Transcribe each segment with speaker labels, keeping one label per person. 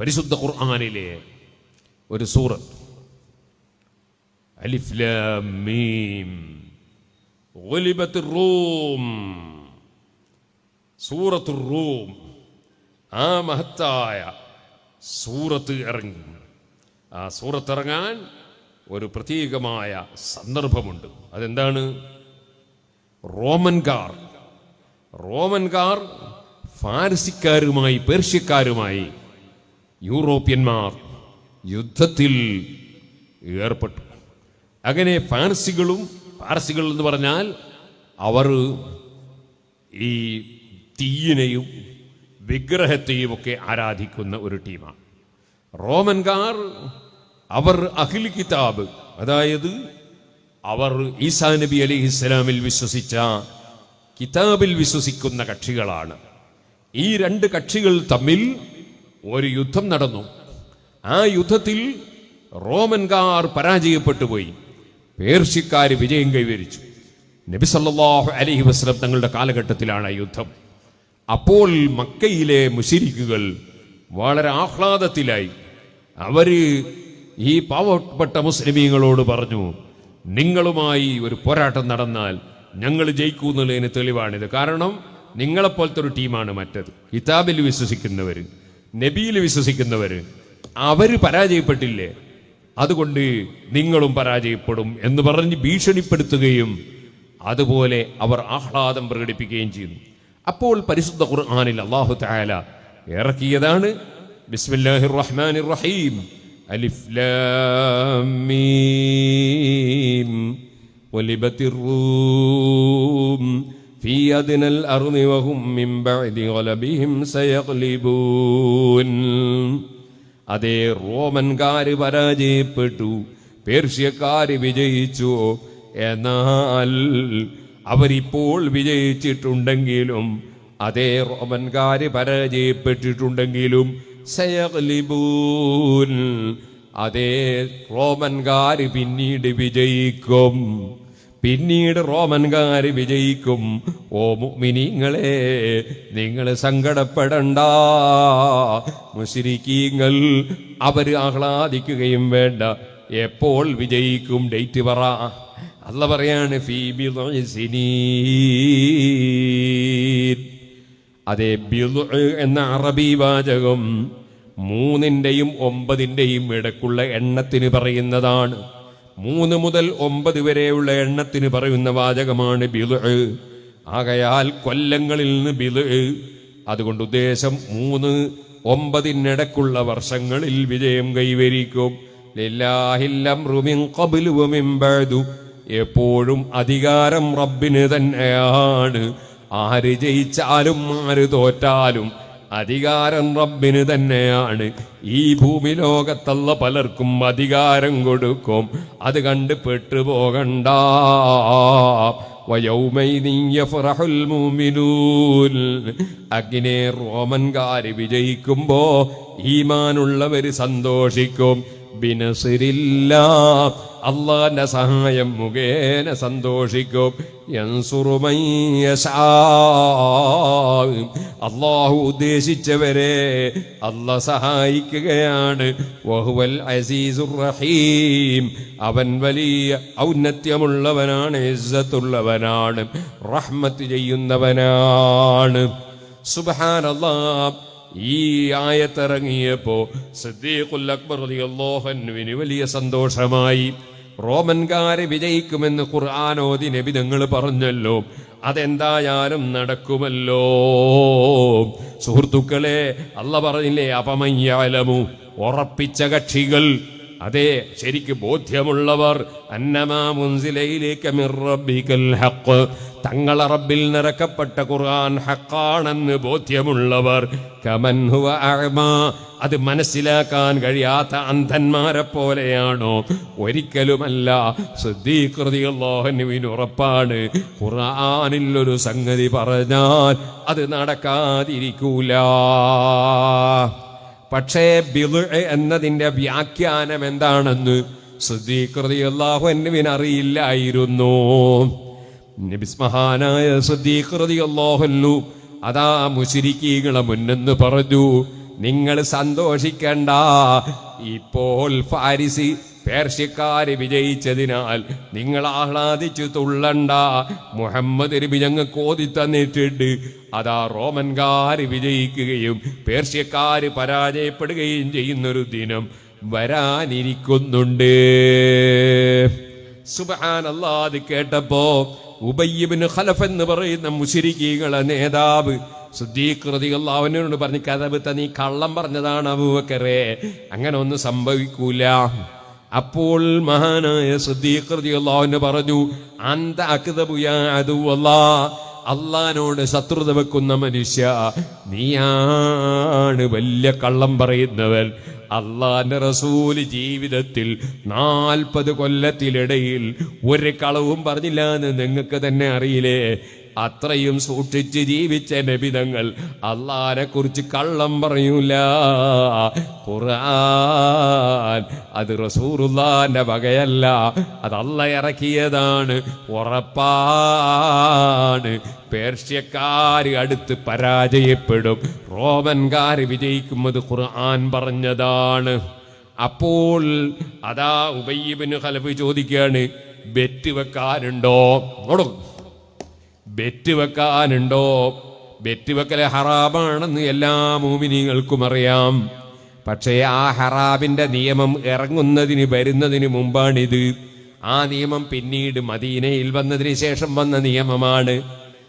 Speaker 1: പരിശുദ്ധ ഖുർആാനിലെ ഒരു സൂറത്ത്. അലിഫ് ലാം മീം. ഗുലിബത്ത് റൂം. സൂറത്തു റൂം. ആ മഹത്തായ സൂറത്ത് ഇറങ്ങി. ആ സൂറത്ത് ഇറങ്ങാൻ ഒരു പ്രത്യേകമായ സന്ദർഭമുണ്ട്. അതെന്താണ്? റോമൻകാർ റോമൻകാർ ഫാരസിക്കാരുമായി പേർഷ്യക്കാരുമായി യൂറോപ്യന്മാർ യുദ്ധത്തിൽ ഏർപ്പെട്ടു. അങ്ങനെ പാർസികളും പാർസികൾ എന്ന് പറഞ്ഞാൽ അവർ ഈ തീയിനെയും വിഗ്രഹത്തെയും ഒക്കെ ആരാധിക്കുന്ന ഒരു ടീമാണ്. റോമൻകാർ അവർ അഖിൽ കിതാബ് അതായത് അവർ ഈസാ നബി അലി ഇസ്ലാമിൽ വിശ്വസിച്ച കിതാബിൽ വിശ്വസിക്കുന്ന കക്ഷികളാണ്. ഈ രണ്ട് കക്ഷികൾ തമ്മിൽ ഒരു യുദ്ധം നടന്നു. ആ യുദ്ധത്തിൽ റോമൻകാർ പരാജയപ്പെട്ടു പോയി. പേർഷ്യക്കാർ വിജയം കൈവരിച്ചു. നബി സല്ലല്ലാഹു അലൈഹി വസല്ലം തങ്ങളുടെ കാലഘട്ടത്തിലാണ് യുദ്ധം. അപ്പോൾ മക്കയിലെ മുഷിരിക്കുകൾ വളരെ ആഹ്ലാദത്തിലായി. അവർ ഈ പാവപ്പെട്ട മുസ്ലിമീങ്ങളോട് പറഞ്ഞു നിങ്ങളുമായി ഒരു പോരാട്ടം നടന്നാൽ ഞങ്ങൾ ജയിക്കൂ ജയിക്കൂന്നുള്ളതിന് തെളിവാണിത്. കാരണം നിങ്ങളെപ്പോലത്തെ ഒരു ടീമാണ് മറ്റത്. കിതാബിൽ വിശ്വസിക്കുന്നവർ നബിയിൽ വിശ്വസിക്കുന്നവർ അവർ പരാജയപ്പെട്ടില്ലേ? അതുകൊണ്ട് നിങ്ങളും പരാജയപ്പെടും എന്ന് പറഞ്ഞ് ഭീഷണിപ്പെടുത്തുകയും അതുപോലെ അവർ ആഹ്ലാദം പ്രകടിപ്പിക്കുകയും ചെയ്യുന്നു. അപ്പോൾ പരിശുദ്ധ ഖുർആാനിൽ അള്ളാഹു തആല ഇറക്കിയതാണ് ബിസ്മില്ലാഹിർ റഹ്മാനിർ റഹീം അലിഫ് ലാം മീം വലിബത്തിർ റൂം. في أدنى الأرض وهم من بعد غلبهم سيغلبون അതേ റോമൻകാര് പരാജയപ്പെട്ടു പേർഷ്യക്കാര് വിജയിച്ചു എന്നാൽ അവരിപ്പോൾ വിജയിച്ചിട്ടുണ്ടെങ്കിലും അതേ റോമൻകാര് പരാജയപ്പെട്ടിട്ടുണ്ടെങ്കിലും സയഗ്ലിബൂൻ അതേ റോമൻകാര് പിന്നീട് വിജയിക്കും പിന്നീട് റോമൻകാര് വിജയിക്കും. ഓ മുഅ്മിനീങ്ങളെ നിങ്ങൾ സങ്കടപ്പെടണ്ട. മുസിരിക്കീങ്ങൾ അവർ ആഹ്ലാദിക്കുകയും വേണ്ട. എപ്പോൾ വിജയിക്കും? ഡേറ്റ് പറ. അല്ല പറയാണ് ഫീബി അതെ എന്ന അറബി വാചകം മൂന്നിന്റെയും ഒമ്പതിന്റെയും ഇടക്കുള്ള എണ്ണത്തിന് പറയുന്നതാണ്. മൂന്ന് മുതൽ ഒമ്പത് വരെയുള്ള എണ്ണത്തിന് പറയുന്ന വാചകമാണ് ബിളു ആകയാൽ കൊല്ലങ്ങളിൽ നിന്ന് ബിളു അതുകൊണ്ട് ഉദ്ദേശം മൂന്ന് ഒമ്പതിനിടക്കുള്ള വർഷങ്ങളിൽ വിജയം കൈവരിക്കും. എപ്പോഴും അധികാരം റബ്ബിന് തന്നെയാണ്. ആര് ജയിച്ചാലും ആര് തോറ്റാലും അധികാരം റബ്ബിന് തന്നെയാണ്. ഈ ഭൂമി ലോകത്തുള്ള പലർക്കും അധികാരം കൊടുക്കും. അത് കണ്ട് പെട്ടുപോകണ്ട. അഗ്നെ റോമൻകാര് വിജയിക്കുമ്പോ ഈമാനുള്ളവര് സന്തോഷിക്കും. ബിനസിരില്ല അള്ളാന്റെ സഹായം മുഖേന സന്തോഷിക്കും. അള്ളാഹു ഉദ്ദേശിച്ചവരെ അല്ല സഹായിക്കുകയാണ്. വഹുവൽ അസീസുർ റഹീം. അവൻ വലിയ ഔന്നത്യമുള്ളവനാണ് ഇസ്സത്തുള്ളവനാണ് റഹ്മത്ത് ചെയ്യുന്നവനാണ്. സുബാനല്ലാ ഈ ആയത്തിറങ്ങിയപ്പോ സിദ്ദീഖുൽ അക്ബർ റളിയല്ലാഹു അൻഹുവിന് വലിയ സന്തോഷമായി. റോമൻകാരെ വിജയിക്കുമെന്ന് ഖുർആാനോദി നബി നിങ്ങൾ പറഞ്ഞല്ലോ. അതെന്തായാലും നടക്കുമല്ലോ. സുഹൃത്തുക്കളെ അല്ല പറഞ്ഞില്ലേ അപമയ്യാലമു ഉറപ്പിച്ച കക്ഷികൾ. അതെ ശരിക്ക് ബോധ്യമുള്ളവർ അന്നമാ മുൻസിലയിലേക്ക് തങ്ങളെ റബ്ബിൽ നിറക്കപ്പെട്ട ഖുർആൻ ഹക്കാണെന്ന് ബോധ്യമുള്ളവർ. അത് മനസ്സിലാക്കാൻ കഴിയാത്ത അന്ധന്മാരെ പോലെയാണോ? ഒരിക്കലുമല്ല. സിദ്ധീകൃതിയുള്ളോഹനുവിന് ഉറപ്പാണ്. ഖുർആനിൽ ഒരു സംഗതി പറഞ്ഞാൽ അത് നടക്കാതിരിക്കൂല. പക്ഷേ ബിദ് എന്നതിന്റെ വ്യാഖ്യാനം എന്താണെന്ന് സുദ്ദീഖ്റതിയല്ലാഹു എന്നിവിന് അറിയില്ലായിരുന്നു നബിസ്മഹാനായ സുദ്ദീഖ്റതിയല്ലാഹുല്ലു അതാ മുശിരിക്കീകളെ മുന്നെന്ന് പറഞ്ഞു നിങ്ങൾ സന്തോഷിക്കണ്ട. ഇപ്പോൾ ഫാരിസി പേർഷ്യക്കാര് വിജയിച്ചതിനാൽ നിങ്ങൾ ആഹ്ലാദിച്ചു തുള്ളണ്ട. മുഹമ്മദ് നബി ഞങ്ങൾക്ക് ഓതി തന്നിട്ടുണ്ട്. അതാ റോമൻകാര് വിജയിക്കുകയും പേർഷ്യക്കാര് പരാജയപ്പെടുകയും ചെയ്യുന്നൊരു ദിനം വരാനിരിക്കുന്നുണ്ട്. സുബാൻ അത് കേട്ടപ്പോ ഉബയ്യബിന് ഖലഫ് എന്ന് പറയുന്ന മുശരിക്കീകളെ നേതാവ് അവനോട് പറഞ്ഞ് കഥബത്ത നീ കള്ളം പറഞ്ഞതാണ് അബൂബക്കറെ. അങ്ങനെ ഒന്നും സംഭവിക്കൂല. അപ്പോൾ മഹാനായ ശുദ്ധീകൃതികളവന് പറഞ്ഞു അന്ത അക്തബുയാ അതുവല്ലാ അള്ളഹാനോട് ശത്രുത വെക്കുന്ന മനുഷ്യ നീയാണ് വലിയ കള്ളം പറയുന്നവൻ. അള്ളാന്റെ റസൂൽ ജീവിതത്തിൽ നാൽപ്പത് കൊല്ലത്തിനിടയിൽ ഒരു കളവും പറഞ്ഞില്ല എന്ന് നിങ്ങൾക്ക് തന്നെ അറിയില്ലേ? അത്രയും സൂക്ഷിച്ച് ജീവിച്ച നബിതങ്ങൾ അള്ളാനെ കുറിച്ച് കള്ളം പറയൂല. ഖുർആൻ അത് റസൂറുല്ലാന്റെ വകയല്ല. അത് അല്ല ഇറക്കിയതാണ്. ഉറപ്പാണ്. പേർഷ്യക്കാർ അടുത്ത് പരാജയപ്പെടും. റോമൻകാര് വിജയിക്കുന്നത് ഖുർആൻ പറഞ്ഞതാണ്. അപ്പോൾ അതാ ഉബയ്യബിന് ഹലഫ് ചോദിക്കുകയാണ് ബെറ്റ് വെക്കാനുണ്ടോ? നോടും. ബെറ്റ് വെക്കാനുണ്ടോ ബെറ്റ് വെക്കലെ ഹറാമാണെന്ന് എല്ലാ മൂമിനികൾക്കും അറിയാം. പക്ഷേ ആ ഹറാബിന്റെ നിയമം ഇറങ്ങുന്നതിന് വരുന്നതിന് മുമ്പാണിത്. ആ നിയമം പിന്നീട് മദീനയിൽ വന്നതിന് ശേഷം വന്ന നിയമമാണ്.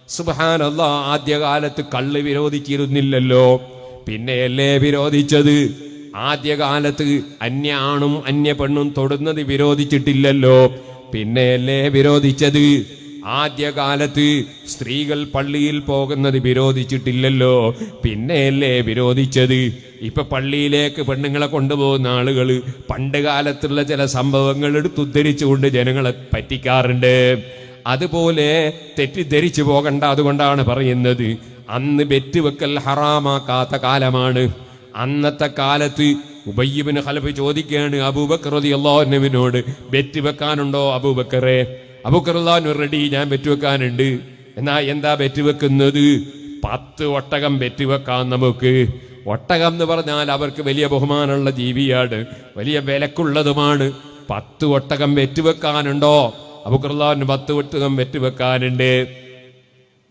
Speaker 1: സുബാനല്ല ആദ്യകാലത്ത് കള്ള് വിരോധിച്ചിരുന്നില്ലല്ലോ. പിന്നെയല്ലേ വിരോധിച്ചത്? ആദ്യകാലത്ത് അന്യ ആണും അന്യ പെണ്ണും തൊടുന്നത് വിരോധിച്ചിട്ടില്ലല്ലോ. പിന്നെയല്ലേ വിരോധിച്ചത്? ആദ്യകാലത്ത് സ്ത്രീകൾ പള്ളിയിൽ പോകുന്നത് വിരോധിച്ചിട്ടില്ലല്ലോ. പിന്നെയല്ലേ വിരോധിച്ചത്? ഇപ്പൊ പള്ളിയിലേക്ക് പെണ്ണുങ്ങളെ കൊണ്ടുപോകുന്ന ആളുകൾ പണ്ട് കാലത്തുള്ള ചില സംഭവങ്ങൾ എടുത്തുദ്ധരിച്ചുകൊണ്ട് ജനങ്ങളെ പറ്റിക്കാറുണ്ട്. അതുപോലെ തെറ്റിദ്ധരിച്ചു പോകണ്ട അതുകൊണ്ടാണ് പറയുന്നത്. അന്ന് വെറ്റുവെക്കൽ ഹറാമാക്കാത്ത കാലമാണ്. അന്നത്തെ കാലത്ത് ഉബയ്യബിന് ഹലഫ് ചോദിക്കുകയാണ് അബൂബക്കർ അള്ളാഹുനവിനോട് ബെറ്റ് വെക്കാനുണ്ടോ അബൂബക്കറെ? അബൂക്കറുല്ലാൻ റെഡി ഞാൻ വെറ്റുവെക്കാനുണ്ട്. എന്നാ എന്താ വെറ്റുവെക്കുന്നത്? പത്ത് ഒട്ടകം ബെറ്റ് വെക്കാം നമുക്ക്. ഒട്ടകം എന്ന് പറഞ്ഞാൽ അവർക്ക് വലിയ ബഹുമാനമുള്ള ജീവിയാണ് വലിയ വിലക്കുള്ളതുമാണ്. പത്ത് ഒട്ടകം വെറ്റുവെക്കാനുണ്ടോ? വെക്കാനുണ്ടോ അബുക്കർലാവിന് പത്ത് ഒട്ടകം വെറ്റുവെക്കാനുണ്ട്.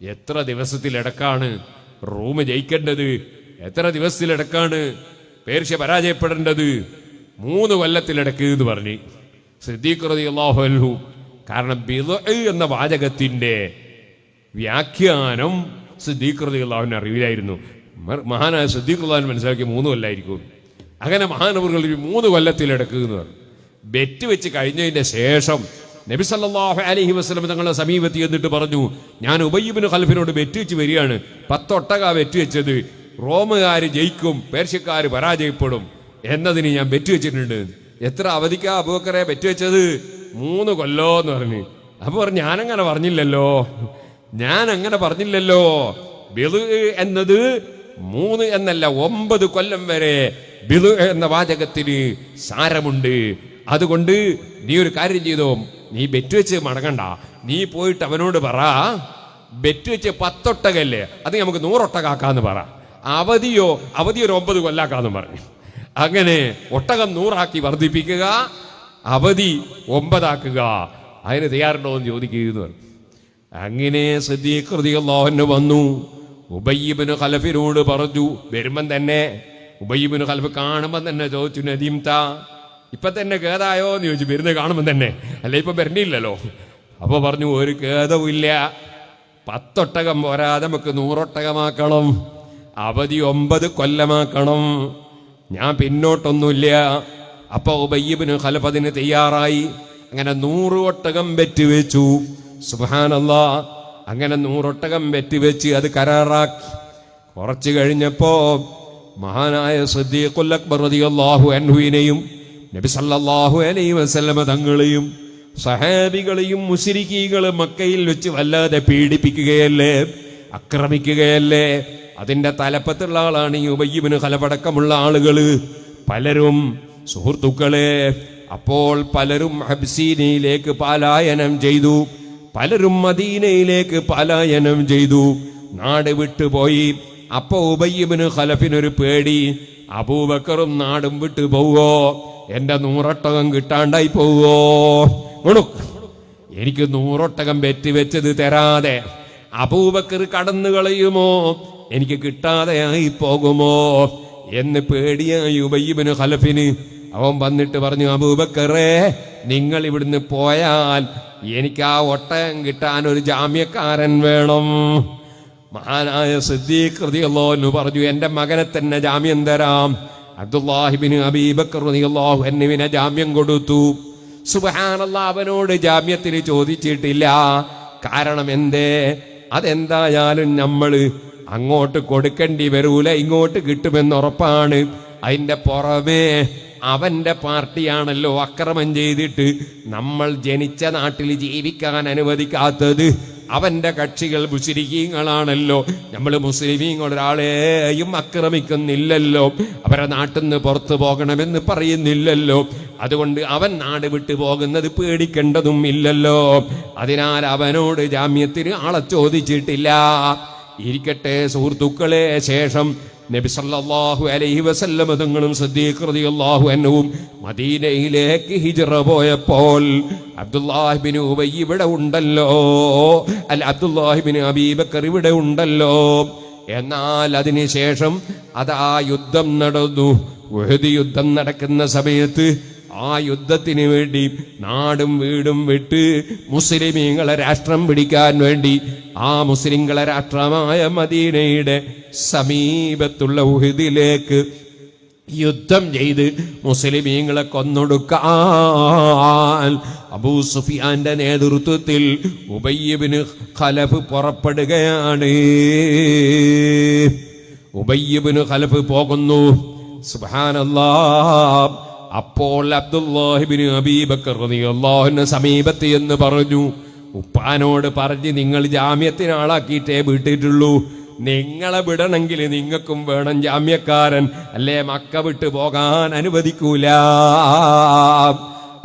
Speaker 1: എത്ര ദിവസത്തിലിടക്കാണ് റൂം ജയിക്കേണ്ടത്? എത്ര ദിവസത്തിലിടക്കാണ് പേർഷ്യ പരാജയപ്പെടേണ്ടത്? മൂന്ന് കൊല്ലത്തിലിടക്ക് എന്ന് പറഞ്ഞു. സിദ്ദീഖ്റതി അള്ളാഹു കാരണം ബിദ എന്ന വാചകത്തിന്റെ വ്യാഖ്യാനം സിദ്ദീഖ്റതി അറിവിലായിരുന്നു. മഹാനായ സിദ്ദീഖുള്ളാൻ മനസ്സിലാക്കി മൂന്ന് കൊല്ലായിരിക്കും. അങ്ങനെ മഹാനവറുകൾ ഒരു മൂന്ന് കൊല്ലത്തിലെടുക്കുന്നവർ ബെറ്റ് വെച്ച് കഴിഞ്ഞതിന്റെ ശേഷം നബി സല്ലാഹു അലഹി വസ്ലം തങ്ങളെ സമീപത്ത് എന്നിട്ട് പറഞ്ഞു ഞാൻ ഉബയ്യബിന് ഖൽഫിനോട് ബെറ്റ് വെച്ച് വരികയാണ്. പത്തൊട്ടക ബെറ്റ് വെച്ചത് റോമുകാർ ജയിക്കും പേർഷ്യക്കാർ പരാജയപ്പെടും എന്നതിന് ഞാൻ ബെറ്റ് വെച്ചിട്ടുണ്ട്. എത്ര അവധിക്കാ അബൂക്കറെ ബെറ്റ് വെച്ചത്? മൂന്ന് കൊല്ലോ എന്ന് പറഞ്ഞു. അപ്പൊ പറഞ്ഞു ഞാനങ്ങനെ പറഞ്ഞില്ലല്ലോ. ഞാൻ അങ്ങനെ പറഞ്ഞില്ലല്ലോ. ബിൾ എന്നത് മൂന്ന് എന്നല്ല ഒമ്പത് കൊല്ലം വരെ ബിൾ എന്ന വാചകത്തിന് സാരമുണ്ട്. അതുകൊണ്ട് നീ ഒരു കാര്യം ചെയ്തോ? നീ ബെറ്റ് വെച്ച് മടങ്ങണ്ട. നീ പോയിട്ട് അവനോട് പറ ബെറ്റ് വെച്ച് പത്തൊട്ടകല്ലേ അത് നമുക്ക് നൂറൊട്ടകാക്കാന്ന് പറ. അവധിയോ അവധി ഒരു ഒമ്പത് കൊല്ലാക്കാന്ന് പറഞ്ഞു. അങ്ങനെ ഒട്ടകം നൂറാക്കി വർദ്ധിപ്പിക്കുക. അവധി ഒമ്പതാക്കുക. അതിന് തയ്യാറുണ്ടോ എന്ന് ചോദിക്കുന്നു അങ്ങനെ സദ്യകൃതിയല്ലാഹന് വന്നു. ഉബയ്യബിന് ഖലഫിനോട് പറഞ്ഞു വരുമ്പം തന്നെ ഉബയ്യബിന് ഖലഫ് കാണുമ്പം തന്നെ ചോദിച്ചു നദീംത ഇപ്പൊ തന്നെ കേതായോ എന്ന് ചോദിച്ചു വരുന്നത് കാണുമ്പം തന്നെ. അല്ലെ ഇപ്പൊ വരണില്ലല്ലോ. അപ്പൊ പറഞ്ഞു ഒരു കേതവുമില്ല പത്തൊട്ടകം പോരാതെ നമുക്ക് നൂറൊട്ടകമാക്കണം. അവധി ഒമ്പത് കൊല്ലമാക്കണം. ഞാൻ പിന്നോട്ടൊന്നുമില്ല. അപ്പൊ ഉബയ്യബിന് ഖലഫ് തയ്യാറായി. അങ്ങനെ നൂറ് ഒട്ടകം വെറ്റ് വെച്ചു സുബാനല്ലാ അങ്ങനെ നൂറൊട്ടകം വെച്ച് അത് കരാറാക്കി. കുറച്ചു കഴിഞ്ഞപ്പോ മഹാനായ സദ്ദീഖുൽ അക്ബർ റളിയല്ലാഹു അൻഹുവിനെയും നബി സല്ലല്ലാഹു അലൈഹി വസല്ലമ തങ്ങളെയും സഹാബികളെയും മുസ്ലിക്കീകളെ മക്കയിൽ വെച്ച് വല്ലാതെ പീഡിപ്പിക്കുകയല്ലേ? ആക്രമിക്കുകയല്ലേ? അതിന്റെ തലപ്പത്തുള്ള ആളാണ് ഈ ഉബയ്യബിന് ഖലഫടക്കമുള്ള ആളുകൾ. പലരും സുഹൃത്തുക്കളെ അപ്പോൾ പലരും ഹബ്സീനയിലേക്ക് പാലായനം ചെയ്തു. പലരും മദീനയിലേക്ക് പാലായനം ചെയ്തു. നാട് വിട്ടുപോയി അപ്പൊ ഉബയ്യബിന് ഖലഫിനൊരു പേടി. അബൂബക്കറും നാടും വിട്ടു പോവോ? എന്റെ നൂറൊട്ടകം കിട്ടാണ്ടായി പോവോ? ഗുണു എനിക്ക് നൂറൊട്ടകം വെറ്റിവെച്ചത് തരാതെ. അബൂബക്കർ കടന്നു കളയുമോ? എനിക്ക് കിട്ടാതെയായി പോകുമോ? എന്ന് പേടിയായി ഉബയ്യബിന് ഖലഫിന് അവൻ വന്നിട്ട് പറഞ്ഞു അബൂബക്കറേ നിങ്ങൾ ഇവിടുന്ന് പോയാൽ എനിക്ക് ആ ഒട്ടയം കിട്ടാൻ ഒരു ജാമ്യക്കാരൻ വേണം. മഹാനായ സിദ്ദീഖ് റളിയല്ലാഹു പറഞ്ഞു എന്റെ മകനെ തന്നെ ജാമ്യം തരാം. അബ്ദുല്ലാഹിബിന് അബീബക്കർ അൻഹുവിനെ ജാമ്യം കൊടുത്തു. സുബഹാനല്ല അവനോട് ജാമ്യത്തിന് ചോദിച്ചിട്ടില്ല. കാരണം എന്തേ? അതെന്തായാലും നമ്മൾ അങ്ങോട്ട് കൊടുക്കേണ്ടി വരൂല ഇങ്ങോട്ട് കിട്ടുമെന്ന് ഉറപ്പാണ്. അതിന്റെ പുറമേ അവന്റെ പാർട്ടിയാണല്ലോ അക്രമം ചെയ്തിട്ട് നമ്മൾ ജനിച്ച നാട്ടിൽ ജീവിക്കാൻ അനുവദിക്കാത്തത്. അവന്റെ കക്ഷികൾ മുസ്ലിമീങ്ങളാണല്ലോ. നമ്മൾ മുസ്ലിമീങ്ങൾ ഒരാളെയും ആക്രമിക്കുന്നില്ലല്ലോ. അവരെ നാട്ടിൽ നിന്ന് പുറത്തു പോകണമെന്ന് പറയുന്നില്ലല്ലോ. അതുകൊണ്ട് അവൻ നാട് വിട്ടു പോകുന്നത് പേടിക്കേണ്ടതും ഇല്ലല്ലോ. അതിനാൽ അവനോട് ജാമ്യത്തിന് ആളെ ചോദിച്ചിട്ടില്ല. ഇരിക്കട്ടെ സുഹൃത്തുക്കളെ ശേഷം നബി സല്ലല്ലാഹു അലൈഹി വസല്ലമ തങ്ങളും സിദ്ദീഖ് റളിയല്ലാഹു അൻഹുവും മദീനയിലേക്ക് ഹിജറ പോയപ്പോൾ അബ്ദുല്ലാഹിബിൻ ഉബൈ ഇവിടെ ഉണ്ടല്ലോ. അല്ല അബ്ദുല്ലാഹിബിൻ അബീബക്കർ ഇവിടെ ഉണ്ടല്ലോ. എന്നാൽ അതിനുശേഷം അതാ യുദ്ധം നടന്നു. യുദ്ധം നടക്കുന്ന സമയത്ത് ആ യുദ്ധത്തിന് വേണ്ടി നാടും വീടും വിട്ട് മുസ്ലിമീങ്ങളെ രാഷ്ട്രം പിടിക്കാൻ വേണ്ടി ആ മുസ്ലിങ്ങളെ രാഷ്ട്രമായ മദീനയുടെ സമീപത്തുള്ള ഉഹിദിലേക്ക് യുദ്ധം ചെയ്ത് മുസ്ലിമീങ്ങളെ കൊന്നൊടുക്കാൻ അബൂ സുഫിയാന്റെ നേതൃത്വത്തിൽ ഉബയ്യബിന് ഖലഫ് പുറപ്പെടുകയാണ്. ഉബയ്യബിന് ഖലഫ് പോകുന്നു. സുബാനല്ലാ അപ്പോൾ അബ്ദുല്ലാഹിബിന് അബീബക്കർ റളിയല്ലാഹുവിന്റെ സമീപത്ത് എന്ന് പറഞ്ഞു ഉപ്പാനോട് പറഞ്ഞ് നിങ്ങൾ ജാമ്യത്തിന് ആളാക്കിയിട്ടേ വിട്ടിട്ടുള്ളൂ. നിങ്ങളെ വിടണമെങ്കിൽ നിങ്ങൾക്കും വേണം ജാമ്യക്കാരൻ. അല്ലേ മക്ക വിട്ട് പോകാൻ അനുവദിക്കൂല.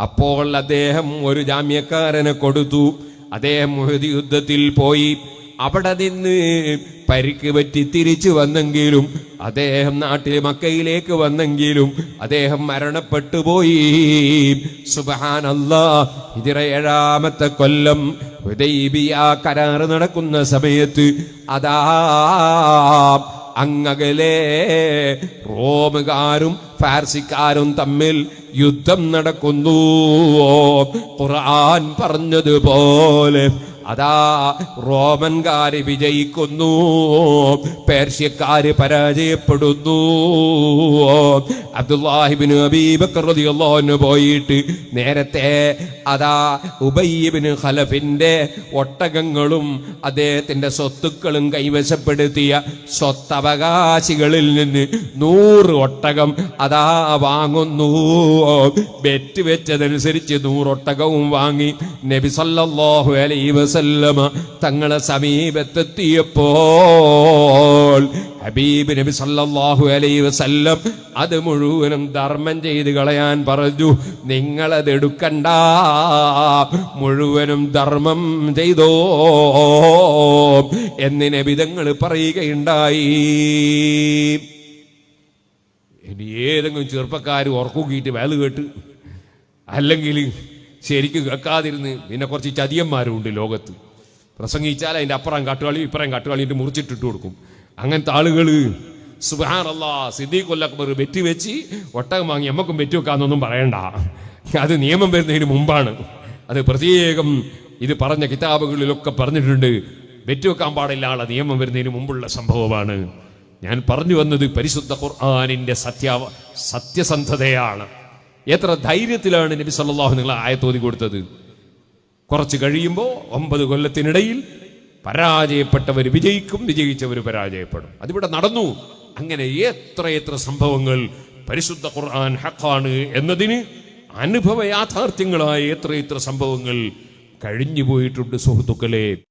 Speaker 1: അപ്പോൾ അദ്ദേഹം ഒരു ജാമ്യക്കാരനെ കൊടുത്തു. അദ്ദേഹം യുദ്ധത്തിൽ പോയി. അവിടെ നിന്ന് പരിക്ക് പറ്റി തിരിച്ചു വന്നെങ്കിലും അദ്ദേഹം നാട്ടിലെ മക്കയിലേക്ക് വന്നെങ്കിലും അദ്ദേഹം മരണപ്പെട്ടു പോയി. സുബാനല്ല ഇതിറ ഏഴാമത്തെ കൊല്ലം ഹുദൈബിയ കരാറ് നടക്കുന്ന സമയത്ത് അതാ അങ്ങകലെ റോമുകാരും ഫാർസിക്കാരും തമ്മിൽ യുദ്ധം നടക്കുന്നു. ഖുർആൻ പറഞ്ഞതുപോലെ അതാ റോമൻകാര് വിജയിക്കുന്നു പേർഷ്യക്കാര് പരാജയപ്പെടുന്നു. അബ്ദുല്ലാഹിബിന് പോയിട്ട് നേരത്തെ അതാ ഉബയ്യബിന് ഖലഫിന്റെ ഒട്ടകങ്ങളും അദ്ദേഹത്തിന്റെ സ്വത്തുക്കളും കൈവശപ്പെടുത്തിയ സ്വത്തവകാശികളിൽ നിന്ന് നൂറ് ഒട്ടകം അതാ വാങ്ങുന്നു. ബെറ്റ് വെച്ചതനുസരിച്ച് നൂറൊട്ടകവും വാങ്ങി നബി സല്ലല്ലാഹു അലൈഹി വസല്ലമ തങ്ങളെ സമീപത്തെത്തിയപ്പോൾ ഹബീബ് നബി സല്ലാഹു അലൈ വസല്ലം അത് മുഴുവനും ധർമ്മം ചെയ്ത് കളയാൻ പറഞ്ഞു. നിങ്ങളത് എടുക്കണ്ട. മുഴുവനും ധർമ്മം ചെയ്തോ എന്ന് നബിതങ്ങൾ പറയുകയുണ്ടായി. ഇനി ഏതെങ്കിലും ചെറുപ്പക്കാർ ഉറക്കുകീട്ട് വേൽ കേട്ട് അല്ലെങ്കിൽ ശരിക്കും കേൾക്കാതിരുന്ന് പിന്നെ കുറച്ച് ചതിയന്മാരും ഉണ്ട് ലോകത്ത്. പ്രസംഗിച്ചാൽ അതിന്റെ അപ്പുറം കാട്ടുകളി ഇപ്പുറം കാട്ടുകളിട്ട് മുറിച്ചിട്ടിട്ട് കൊടുക്കും. അങ്ങനത്തെ ആളുകൾ സുബാറല്ലാ സിദ്ദീഖ് കൊല്ലക്ബർ വെറ്റി വെച്ച് ഒട്ടകം വാങ്ങി എമ്മക്കും വെറ്റി വെക്കാന്നൊന്നും പറയണ്ട. അത് നിയമം വരുന്നതിന് മുമ്പാണ്. അത് പ്രത്യേകം ഇത് പറഞ്ഞ കിതാബുകളിലൊക്കെ പറഞ്ഞിട്ടുണ്ട്. വെറ്റി വെക്കാൻ പാടില്ല ആളെ നിയമം വരുന്നതിന് മുമ്പുള്ള സംഭവമാണ്. ഞാൻ പറഞ്ഞു വന്നത് പരിശുദ്ധ ഖുർആാനിന്റെ സത്യ സത്യസന്ധതയാണ്. എത്ര ധൈര്യത്തിലാണ് നബി സല്ലല്ലാഹു നിങ്ങൾ ആയത്തോതി കൊടുത്തത്. കുറച്ച് കഴിയുമ്പോൾ ഒമ്പത് കൊല്ലത്തിനിടയിൽ പരാജയപ്പെട്ടവർ വിജയിക്കും വിജയിച്ചവർ പരാജയപ്പെടും. അതിവിടെ നടന്നു. അങ്ങനെ എത്ര എത്ര സംഭവങ്ങൾ പരിശുദ്ധ ഖുർആൻ ഹഖാണ് എന്നതിന് അനുഭവ യാഥാർത്ഥ്യങ്ങളായ എത്ര എത്ര സംഭവങ്ങൾ കഴിഞ്ഞു പോയിട്ടുണ്ട് സുഹൃത്തുക്കളെ.